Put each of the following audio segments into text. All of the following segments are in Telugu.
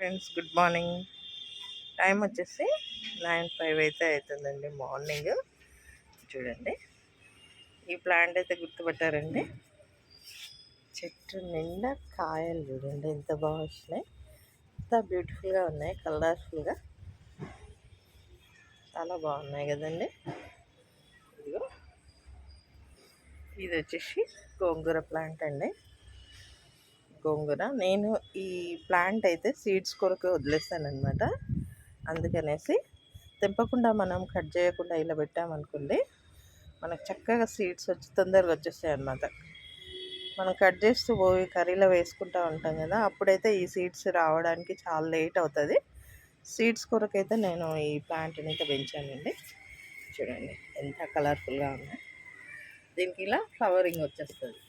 Friends good morning. టైం వచ్చేసి నైన్ ఫైవ్ అయితే అవుతుందండి మార్నింగ్. చూడండి. ఈ ప్లాంట్ అయితే గుర్తుపట్టారండి. చెట్టు నిండా కాయలు చూడండి. ఎంత బాగా వచ్చినాయి. ఎంత బ్యూటిఫుల్గా ఉన్నాయి. కలర్ఫుల్గా. చాలా బాగున్నాయి కదండి. ఇదిగో. ఇది వచ్చేసి గోంగూర ప్లాంట్ అండి. గోంగూర నేను ఈ ప్లాంట్ అయితే సీడ్స్ కొరకు వదిలేస్తాను అనమాట అందుకనేసి తెంపకుండా మనం కట్ చేయకుండా ఇలా పెట్టామనుకోండి మనకు చక్కగా సీడ్స్ వచ్చి తొందరగా వచ్చేస్తాయి అనమాట మనం కట్ చేస్తూ పోయి కర్రీలో వేసుకుంటూ ఉంటాం కదా అప్పుడైతే ఈ సీడ్స్ రావడానికి చాలా లేట్ అవుతుంది. సీడ్స్ కొరకైతే నేను ఈ ప్లాంట్ని అయితే పెంచానండి. చూడండి ఎంత కలర్ఫుల్గా ఉంది. దీనికి ఇలా ఫ్లవరింగ్ వచ్చేస్తుంది.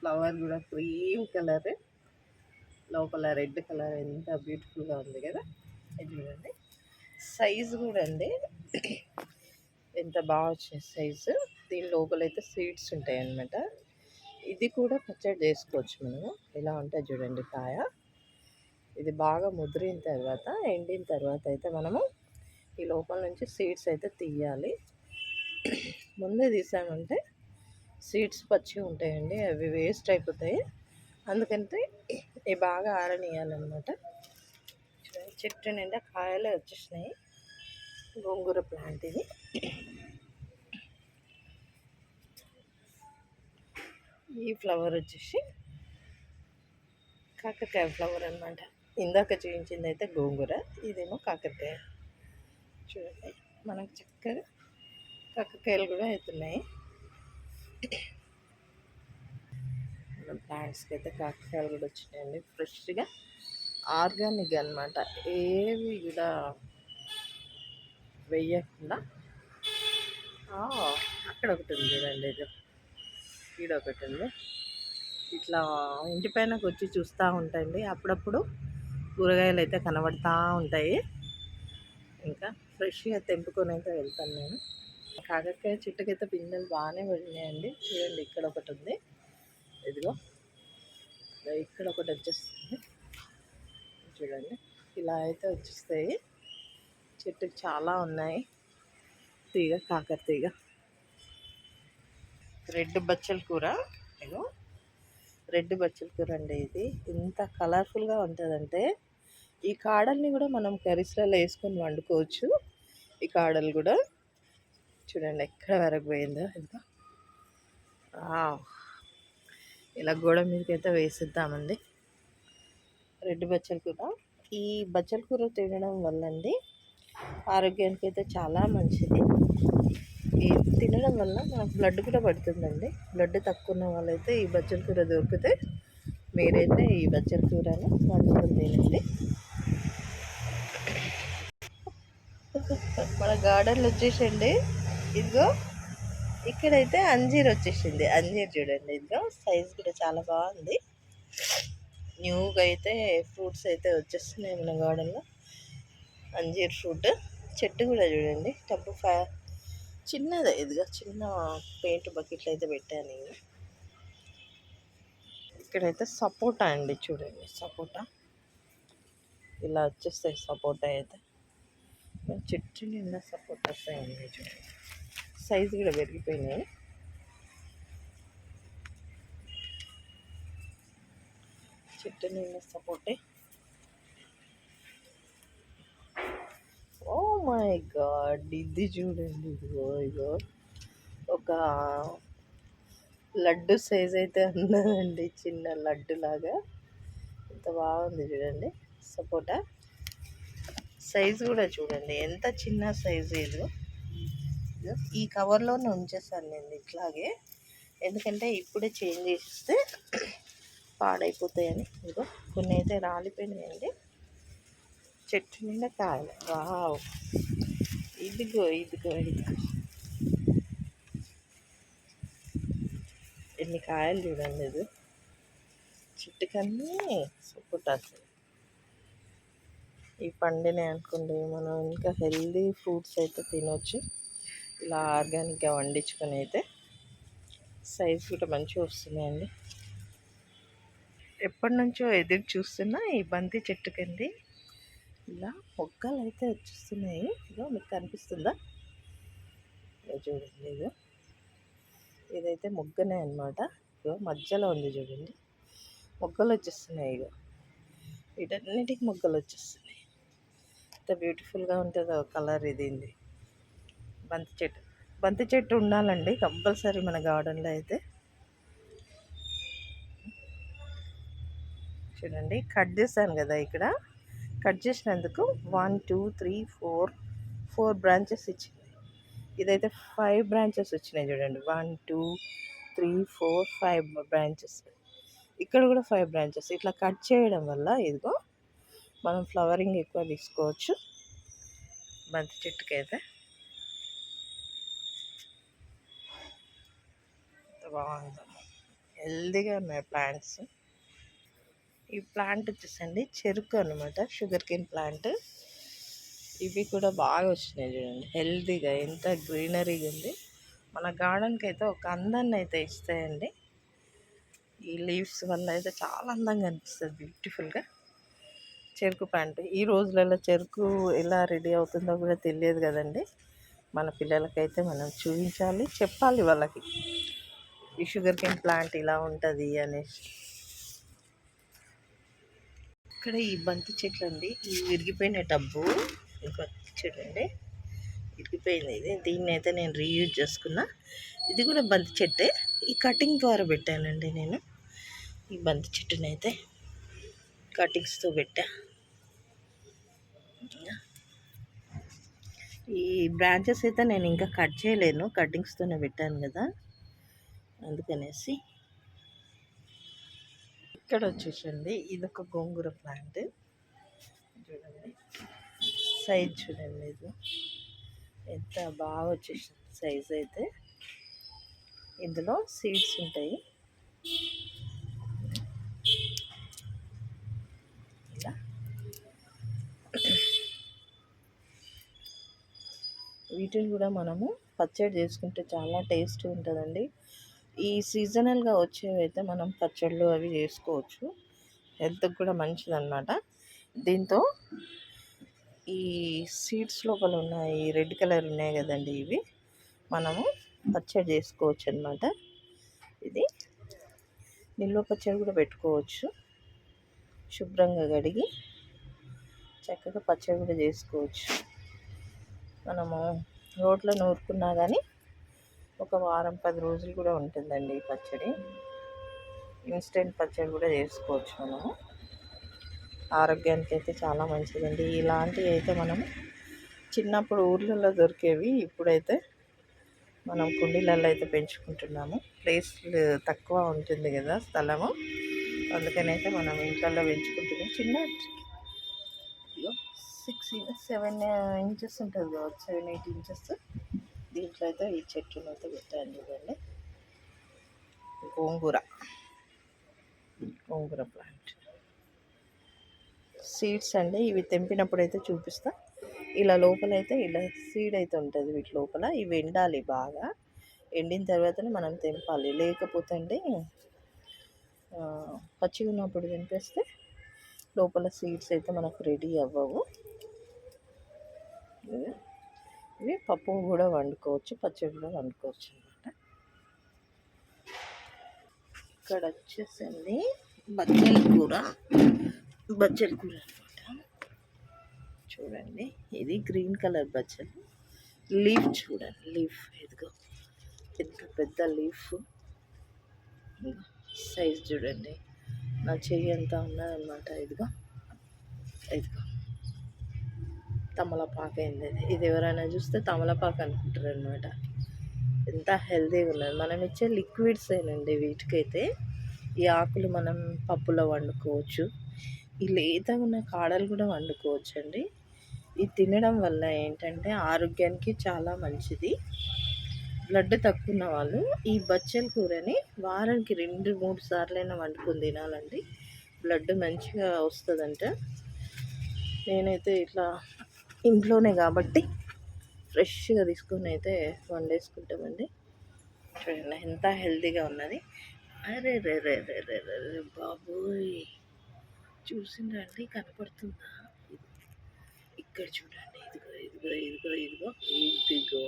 ఫ్లవర్ కూడా క్రీమ్ కలర్. లోపల రెడ్ కలర్ ఎంత బ్యూటిఫుల్గా ఉంది కదా. ఇది చూడండి. సైజు కూడా అండి. ఎంత బాగా వచ్చింది సైజు. దీని లోపల అయితే సీడ్స్ ఉంటాయి అన్నమాట ఇది కూడా పచ్చడి చేసుకోవచ్చు మనము. ఇలా ఉంటుంది చూడండి కాయ. ఇది బాగా ముదిరిన తర్వాత ఎండిన తర్వాత అయితే మనము ఈ లోపల నుంచి సీడ్స్ అయితే తీయాలి. ముందే తీసామంటే సీడ్స్ పచ్చి ఉంటాయండి అవి వేస్ట్ అయిపోతాయి. అందుకంటే ఇవి బాగా ఆరనియాలన్నమాట చెట్టు నిండా కాయలే వచ్చేసినాయి. గోంగూర ప్లాంట్ ఇది. ఈ ఫ్లవర్ వచ్చేసి కాకరకాయ ఫ్లవర్ అనమాట ఇందాక చూపించింది అయితే గోంగూర ఇదేమో కాకరకాయ. చూడండి మనకు చక్కగా కాకరకాయలు కూడా అవుతున్నాయి ప్లాంట్స్కి అయితే కాకరకాయలు కూడా వచ్చినాయండి. ఫ్రెష్గా ఆర్గానిక్ అనమాట ఏవి కూడా వేయకుండా అక్కడ ఒకటి ఉంది చూడండి ఇది. ఈడ ఒకటి ఉంది. ఇట్లా ఇంటి పైనకు వచ్చి చూస్తూ ఉంటాయండి. అప్పుడప్పుడు కూరగాయలు అయితే కనబడుతూ ఉంటాయి. ఇంకా ఫ్రెష్గా తెంపుకొని అయితే వెళ్తాను నేను. కాకరకాయ చెట్టుకైతే పిందెలు బాగానే పడినాయండి. చూడండి ఇక్కడ ఒకటి ఉంది. ఇదిగో ఇక్కడ ఒకటి వచ్చేస్తుంది. చూడండి ఇలా అయితే వచ్చేస్తాయి. చెట్టుకి చాలా ఉన్నాయి. తీగ కాకర తీగ. రెడ్ బచ్చల కూర. ఇగో రెడ్ బచ్చల కూర అండి ఇది. ఎంత కలర్ఫుల్గా ఉంటుందంటే ఈ కాడల్ని కూడా మనం కర్రీస్లలో వేసుకొని వండుకోవచ్చు. ఈ కాడలు కూడా. చూడండి ఎక్కడ వరకు పోయిందో ఇదిగో ఇలా గోడ మీదకి అయితే వేసిద్దామండి. రెడ్ బచ్చల కూర. ఈ బచ్చల కూర తినడం వల్ల అండి ఆరోగ్యానికి అయితే చాలా మంచిది. ఈ తినడం వల్ల మనకు బ్లడ్ కూడా పడుతుందండి. బ్లడ్ తక్కువ ఉన్న వాళ్ళైతే ఈ బచ్చల కూర దొరికితే మీరైతే ఈ బచ్చల కూరను వండుకొని తినండి. మన గార్డెన్లో వచ్చేసండి. ఇదిగో ఇక్కడైతే అంజీర్ వచ్చేసింది. అంజీర్ చూడండి ఇదిగో సైజ్ కూడా చాలా బాగుంది. న్యూగా అయితే ఫ్రూట్స్ అయితే వచ్చేస్తున్నాయి మన గార్డెన్లో అంజీర్ ఫ్రూట్ చెట్టు కూడా చూడండి టబ్బు ఫ్యా చిన్నదే ఇదిగో చిన్న పెయింట్ బకెట్లు అయితే పెట్టాను ఇక్కడైతే సపోటా అండి చూడండి సపోటా. ఇలా వచ్చేస్తాయి సపోటా అయితే. చెట్టు నిండా సపోటాస్ అయింది చూడండి. సైజు కూడా పెరిగిపోయినాయి. చెట్టు నిన్న సపోర్టే ఓ మై గాడ్ ఇది చూడండి ఇదిగో ఒక లడ్డు సైజ్ అయితే ఉన్నదండి చిన్న లడ్డు లాగా. ఎంత బాగుంది చూడండి సపోటా సైజు కూడా చూడండి ఎంత చిన్న సైజు ఇది ఈ కవర్లోనే ఉంచేసాను నేను ఇట్లాగే. ఎందుకంటే ఇప్పుడే చేంజ్ చేస్తే పాడైపోతాయని. ఇదిగో కొన్ని అయితే రాలిపోయినాయండి. చెట్టు నిండా కాయలు. వావ్. ఇదిగో ఇదిగో ఇదిగో. ఎన్ని కాయలు చూడండి ఇది. చెట్టుకన్నీ సపోటాస్ ఈ పండినే అనుకోండి మనం ఇంకా హెల్దీ ఫ్రూట్స్ అయితే తినవచ్చు ఇలా ఆర్గానిక్గా వండించుకొని అయితే సైజ్ కూడా మంచిగా వస్తున్నాయండి. ఎప్పటి నుంచో ఎదురు చూస్తున్నా ఈ బంతి చెట్టు కింది ఇలా మొగ్గలు అయితే వచ్చేస్తున్నాయి. ఇదో మీకు కనిపిస్తుందా? చూడండి ఇదో. ఇదైతే మొగ్గనే అనమాట ఇగో మధ్యలో ఉంది చూడండి. మొగ్గలు వచ్చేస్తున్నాయి ఇగో వీటన్నిటికి మొగ్గలు వచ్చేస్తున్నాయి. ఎంత బ్యూటిఫుల్గా ఉంటుందో కలర్ ఇది బంతి చెట్టు. బంతి చెట్టు ఉండాలండి కంపల్సరీ మన గార్డెన్లో అయితే. చూడండి కట్ చేశాను కదా ఇక్కడ. కట్ చేసినందుకు one two three four four branches ఇచ్చింది. ఇదైతే ఫైవ్ బ్రాంచెస్ వచ్చినాయి చూడండి. One two three four five branches. ఇక్కడ కూడా ఫైవ్ బ్రాంచెస్. ఇట్లా కట్ చేయడం వల్ల ఇదిగో మనం ఫ్లవరింగ్ ఎక్కువ తీసుకోవచ్చు. బంతి చెట్టుకి బాగుంటుంది హెల్దీగా ఉన్నాయి ప్లాంట్స్. ఈ ప్లాంట్ వచ్చేసండి చెరుకు అనమాట షుగర్ కేన్ ప్లాంట్ ఇవి కూడా బాగా వచ్చినాయి చూడండి హెల్దీగా ఎంత గ్రీనరీగా ఉంది. మన గార్డెన్కి అయితే ఒక అందాన్ని అయితే ఇస్తాయండి. ఈ లీవ్స్ వల్ల అయితే చాలా అందంగా అనిపిస్తుంది బ్యూటిఫుల్గా. చెరుకు ప్లాంట్ ఈ రోజులలో చెరుకు ఎలా రెడీ అవుతుందో కూడా తెలియదు కదండి. మన పిల్లలకైతే మనం చూపించాలి చెప్పాలి వాళ్ళకి. ఈ షుగర్ కేన్ ప్లాంట్ ఇలా ఉంటుంది అనేసి. ఇక్కడ ఈ బంతి చెట్లు అండి ఈ విరిగిపోయిన టబ్బు. ఇంకా చూడండి. విరిగిపోయింది ఇది. దీన్ని అయితే నేను రీయూజ్ చేసుకున్నా. ఇది కూడా బంతి చెట్టే. ఈ కటింగ్ ద్వారా పెట్టానండి నేను. ఈ బంతి చెట్టుని అయితే కటింగ్స్తో పెట్టా. ఈ బ్రాంచెస్ అయితే నేను ఇంకా కట్ చేయలేను. కటింగ్స్తోనే పెట్టాను కదా. అందుకనేసి. ఇక్కడ వచ్చేసండి ఇది ఒక గోంగూర ప్లాంట్ చూడండి. సైజ్ చూడండి ఇది. ఎంత బాగా వచ్చేసింది సైజ్ అయితే. ఇందులో సీడ్స్ ఉంటాయి. ఇలా. వీటిని కూడా మనము పచ్చడి చేసుకుంటే చాలా టేస్ట్ ఉంటుందండి. ఈ సీజనల్గా వచ్చేవి అయితే మనం పచ్చళ్ళు అవి చేసుకోవచ్చు. హెల్త్కి కూడా మంచిదన్నమాట. దీంతో ఈ సీడ్స్ లోపల ఉన్నాయి రెడ్ కలర్ ఉన్నాయి కదండి ఇవి. మనము పచ్చడి చేసుకోవచ్చు అనమాట ఇది నిల్వ పచ్చడి కూడా పెట్టుకోవచ్చు. శుభ్రంగా కడిగి చక్కగా పచ్చడి కూడా చేసుకోవచ్చు. మనము రోడ్లో నూరుకున్నా కానీ ఒక వారం పది రోజులు కూడా ఉంటుందండి ఈ పచ్చడి. ఇన్స్టెంట్ పచ్చడి కూడా చేసుకోవచ్చు మనము. ఆరోగ్యానికి అయితే చాలా మంచిదండి. ఇలాంటివి అయితే మనము చిన్నప్పుడు ఊర్లలో దొరికేవి ఇప్పుడైతే మనం కుండీలలో అయితే పెంచుకుంటున్నాము. ప్లేస్ తక్కువ ఉంటుంది కదా స్థలము. అందుకని అయితే మనం ఇంట్లో పెంచుకుంటున్నాం. చిన్న సిక్స్ సెవెన్ ఇంచెస్ ఉంటుంది కావచ్చు సెవెన్ ఎయిట్ ఇంచెస్ దీంట్లో అయితే ఈ చెట్టును అయితే పెట్టాను చూడండి. గోంగూర. గోంగూర ప్లాంట్ సీడ్స్ అండి ఇవి తెంపినప్పుడు అయితే చూపిస్తా. ఇలా లోపల అయితే ఇలా సీడ్ అయితే ఉంటుంది వీటి లోపల. ఇవి ఎండాలి బాగా. ఎండిన తర్వాతనే మనం తెంపాలి. లేకపోతే అండి పచ్చిగా ఉన్నప్పుడు తెంపేస్తే లోపల సీడ్స్ అయితే మనకు రెడీ అవ్వవు. ఇవి పప్పు కూడా వండుకోవచ్చు పచ్చడి కూడా వండుకోవచ్చు అనమాట ఇక్కడ వచ్చేసింది బచ్చల కూర. బచ్చల కూర అనమాట చూడండి ఇది గ్రీన్ కలర్ బచ్చలు లీఫ్ చూడండి లీఫ్ ఇదిగో. పెద్ద పెద్ద లీఫ్. సైజ్ చూడండి. నా చెయ్యి ఎంత ఉన్నదన్నమాట ఇదిగో. ఇదిగో. తమలపాకు అయింది ఇది ఎవరైనా చూస్తే తమలపాకు అనుకుంటారు అనమాట ఎంత హెల్తీగా ఉన్నది. మనం ఇచ్చే లిక్విడ్స్ ఏనండి వీటికైతే ఈ ఆకులు మనం పప్పులో వండుకోవచ్చు. ఈ లేతగా ఉన్న కాడలు కూడా వండుకోవచ్చు అండి ఇది తినడం వల్ల ఏంటంటే ఆరోగ్యానికి చాలా మంచిది. బ్లడ్ తక్కువ ఉన్న వాళ్ళు ఈ బచ్చల కూరని వారానికి రెండు మూడు సార్లైనా వండుకొని తినాలండి. బ్లడ్ మంచిగా వస్తుందంట. నేనైతే ఇట్లా ఇంట్లోనే కాబట్టి ఫ్రెష్గా తీసుకొని అయితే వండేసుకుంటామండి. చూడండి ఎంత హెల్తీగా ఉన్నది. అరే రే రే రే రే రే రే బాబోయ్. చూసిండ్రండి కనపడుతుందా? ఇక్కడ చూడండి ఇదిగో ఇదిగో ఇదిగో ఇదిగో ఇదిగో.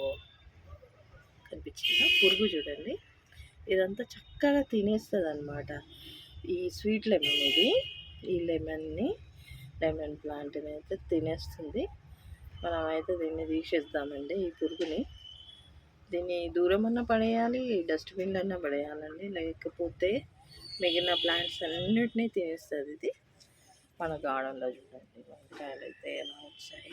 కనిపించిందా? పురుగు చూడండి. ఇదంతా చక్కగా తినేస్తుంది అనమాట ఈ స్వీట్ లెమన్ ఇది. ఈ లెమన్ని లెమన్ ప్లాంట్ని అయితే తినేస్తుంది. మనం అయితే దీన్ని తీసేద్దామండి ఈ పురుగుని. దీన్ని దూరం పడేయాలి డస్ట్బిన్ అన్నా పడేయాలండి. లేకపోతే మిగిలిన ప్లాంట్స్ అన్నిటినీ తినేస్తుంది ఇది. మన గార్డెన్లో చూడండి వంకాయలు అయితే ఎలా వచ్చాయి.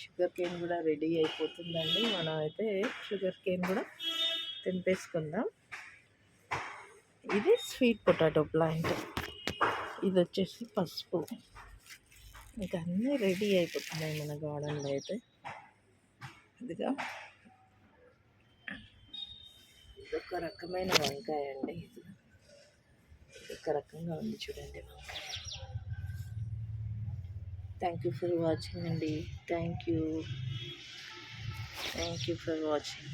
షుగర్ కేన్ కూడా రెడీ అయిపోతుందండి. మనం అయితే షుగర్ కేన్ కూడా తెంపేసుకుందాం. ఇది స్వీట్ పొటాటో ప్లాంట్. ఇది వచ్చేసి పసుపు. ఇంకా అన్నీ రెడీ అయిపోతున్నాయి మన గార్డెన్లో అయితే. ఇదిగా. ఇదొక రకమైన వంకాయ అండి ఇది. ఒక రకంగా ఉంది చూడండి వంకాయ. థ్యాంక్ యూ ఫర్ వాచింగ్ అండి. Thank you thank you for watching